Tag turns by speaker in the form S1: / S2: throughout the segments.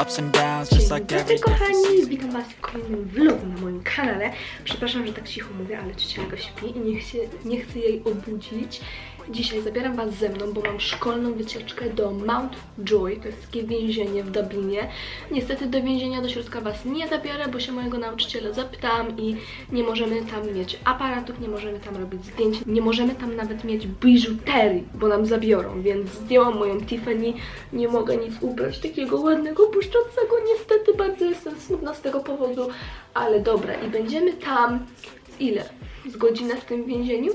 S1: Ups and downs, just like every
S2: kochani, witam was w kolejnym vlogu na moim kanale. Przepraszam, że tak cicho mówię, ale ciocielka śpi i nie chcę, nie chcę jej obudzić. Dzisiaj zabieram was ze mną, bo mam szkolną wycieczkę do Mount Joy, to jest takie więzienie w Dublinie. Niestety do więzienia do środka was nie zabiorę, bo się mojego nauczyciela zapytałam i nie możemy tam mieć aparatów, nie możemy tam robić zdjęć, nie możemy tam nawet mieć biżuterii, bo nam zabiorą, więc zdjęłam moją Tiffany, nie mogę nic ubrać takiego ładnego, błyszczącego, niestety bardzo jestem smutna z tego powodu, ale dobra i będziemy tam ile? Z godzinę w tym więzieniu?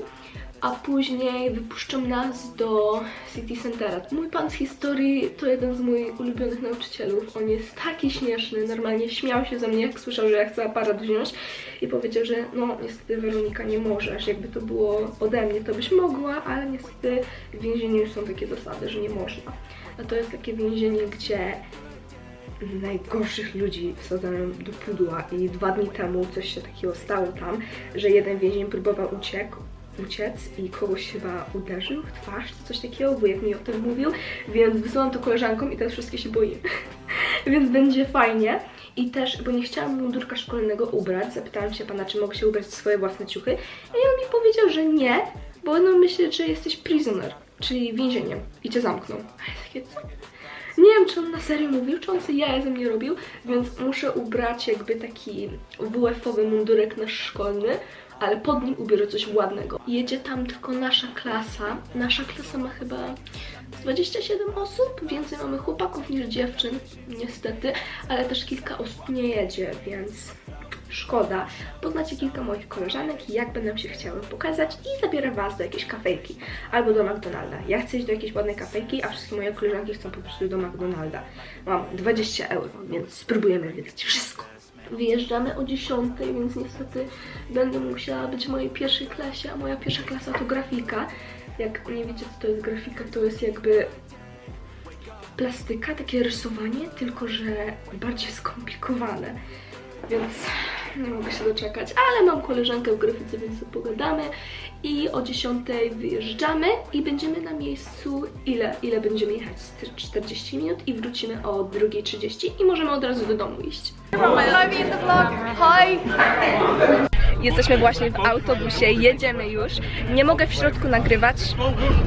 S2: A później wypuszczą nas do City Centera. Mój pan z historii to jeden z moich ulubionych nauczycielów. On jest taki śmieszny, normalnie śmiał się ze mnie, jak słyszał, że ja chcę aparat wziąć i powiedział, że no niestety Weronika nie możesz, jakby to było ode mnie, to byś mogła, ale niestety w więzieniu już są takie zasady, że nie można. A to jest takie więzienie, gdzie najgorszych ludzi wsadzają do pudła i dwa dni temu coś się takiego stało tam, że jeden więzień próbował uciekł, uciec i kogoś chyba uderzył w twarz, coś takiego, wujek mi o tym mówił, więc wysyłam to koleżankom i teraz wszystkie się boję. więc będzie fajnie. I też, bo nie chciałam mundurka szkolnego ubrać, zapytałam się pana, czy mogę się ubrać w swoje własne ciuchy i on mi powiedział, że nie, bo będą myśleć, że jesteś prisoner, czyli więzieniem i cię zamkną. A ja takie, co? Nie wiem, czy on na serio mówił, czy on sobie jaja ze mnie robił, więc muszę ubrać jakby taki WF-owy mundurek nasz szkolny, ale pod nim ubiorę coś ładnego. Jedzie tam tylko nasza klasa. Nasza klasa ma chyba z 27 osób, więcej mamy chłopaków niż dziewczyn, niestety, ale też kilka osób nie jedzie, więc szkoda. Poznacie kilka moich koleżanek jak będą się chciały pokazać i zabiorę Was do jakiejś kafejki albo do McDonalda. Ja chcę iść do jakiejś ładnej kafejki, a wszystkie moje koleżanki chcą po prostu do McDonalda. Mam 20 euro, więc spróbujemy wydać wszystko. Wyjeżdżamy o 10, więc niestety będę musiała być w mojej pierwszej klasie, a moja pierwsza klasa to grafika. Jak nie wiecie co to jest grafika, to jest jakby plastyka, takie rysowanie, tylko że bardziej skomplikowane. Więc nie mogę się doczekać, ale mam koleżankę w grafice, więc pogadamy i o 10 wyjeżdżamy i będziemy na miejscu ile? Ile będziemy jechać? 40 minut i wrócimy o 2.30 i możemy od razu do domu iść. Hi! Jesteśmy właśnie w autobusie, jedziemy już. Nie mogę w środku nagrywać,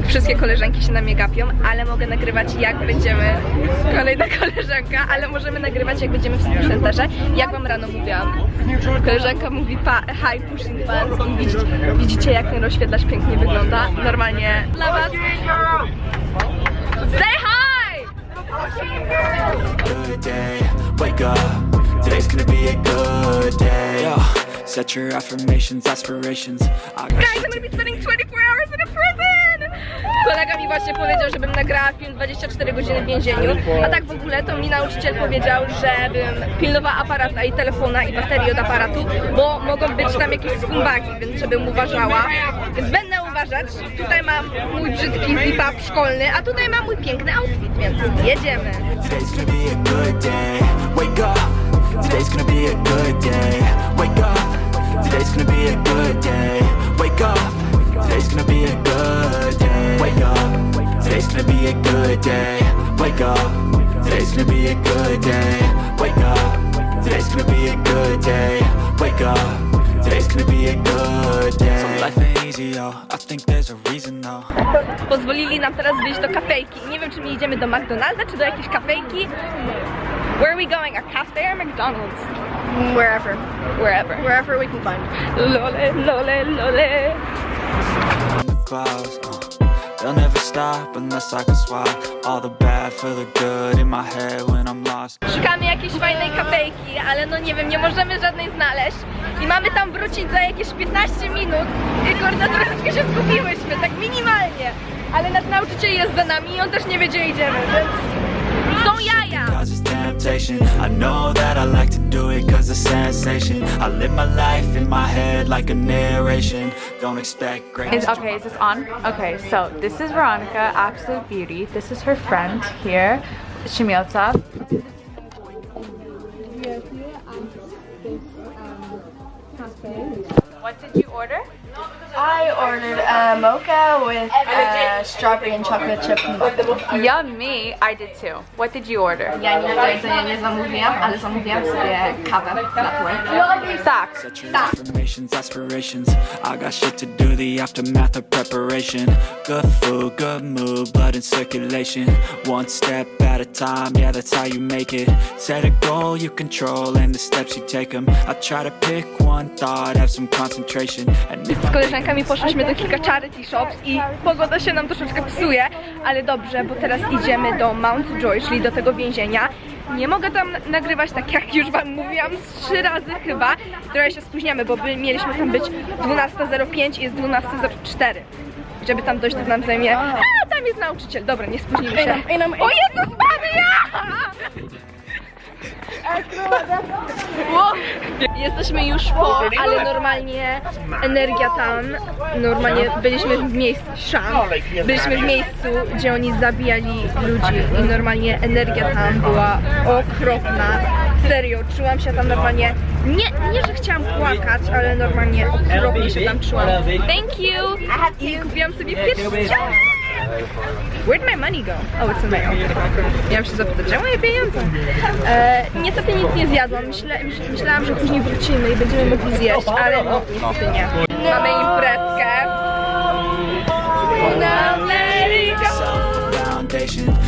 S2: wszystkie koleżanki się na mnie gapią, ale mogę nagrywać jak będziemy, kolejna koleżanka, ale możemy nagrywać jak będziemy w City Centerze. Jak wam rano mówiłam, koleżanka mówi pa, hi pushing pants i widzicie, widzicie jak ten rozświetlacz pięknie wygląda. Normalnie dla was. Say hi!
S1: good day. Wake up, today's gonna be a good day. Set your affirmations, aspirations. I got
S2: Guys, I'm gonna be spending 24 hours in a prison! Kolega mi właśnie powiedział, żebym nagrała film 24 godziny w więzieniu, a tak w ogóle to mi nauczyciel powiedział, żebym pilnowała aparata i telefona i baterii od aparatu, bo mogą być tam jakieś spumbagi, więc żebym uważała. Więc będę uważać. Tutaj mam mój brzydki zip-up szkolny, a tutaj mam mój piękny outfit, więc jedziemy.
S1: Today's gonna be a good day. Wake up, today's gonna be a good day. Wake up, good day. Wake up, today's gonna be a good day. Wake up, today's gonna be a good day. Wake up, today's gonna be a good day. So life ain't easy, yo. I think there's a reason though.
S2: Pozwolili nam teraz wyjść do kafejki. Nie wiem, czy my idziemy do McDonalda, czy do jakiejś kafejki. Where are we going? A cafe or McDonald's?
S3: Wherever.
S2: Wherever.
S3: Wherever we can find.
S2: Lole, lole, lole.
S1: in the clouds. They'll never stop unless I can swap all the bad for the good in my head when I'm lost.
S2: Szukamy jakiejś fajnej kafejki, ale no nie wiem, nie możemy żadnej znaleźć. I mamy tam wrócić za jakieś 15 minut. I kurde, troszeczkę się zgubiłyśmy, tak minimalnie. Ale nasz nauczyciel jest za nami i on też nie wie, gdzie idziemy, więc są jaja.
S1: Cause it's temptation. I know that I like to do it cause it's sensation. I live my life in my head like a narration. Don't expect great.
S4: Is okay, is this on? Okay, so this is Veronica, Absolute Beauty. This is her friend here, Shimilza. What did you order?
S3: I ordered a mocha with uh, strawberry and chocolate chip milk.
S4: Yummy! I did too. What did you order?
S3: Ja nic do jedzenia nie zamówiłam, ale zamówiłam sobie kawę na tyłek.
S4: Tak.
S1: Set aspirations. I got shit to do, the aftermath of preparation. Good food, good mood, blood in circulation. One step at a time, yeah, that's how you make it. Set a goal you control and the steps you take them. I try to pick one thought, have some concentration. And if
S2: Z koleżankami poszliśmy do kilka charity shops i pogoda się nam troszeczkę psuje, ale dobrze, bo teraz idziemy do Mount Joy, czyli do tego więzienia. Nie mogę tam nagrywać, tak jak już wam mówiłam, z trzy razy chyba. Trochę się spóźniamy, bo by, mieliśmy tam być 12.05 i jest 12.04. Żeby tam dojść, to nam zajmie... A, tam jest nauczyciel. Dobra, nie spóźnimy się. O Jezus! Jesteśmy już po, ale normalnie energia tam, normalnie byliśmy w miejscu, byliśmy w miejscu, gdzie oni zabijali ludzi i normalnie energia tam była okropna. Serio, czułam się tam normalnie, nie, nie że chciałam płakać, ale normalnie okropnie się tam czułam. Thank you! I kupiłam sobie pierścionek. Where'd my money go? Oh, it's in my own. Miałam się zapytać, gdzie moje pieniądze? E, niestety nic nie zjadłam. Myślę, myśl, myślałam, że później wrócimy i będziemy mogli zjeść, ale no, niestety nie. Mamy imprezkę.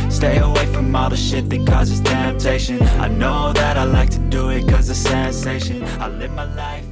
S1: Stay away from all the shit that causes temptation. I know that I like to do it cause it's sensation. I live my life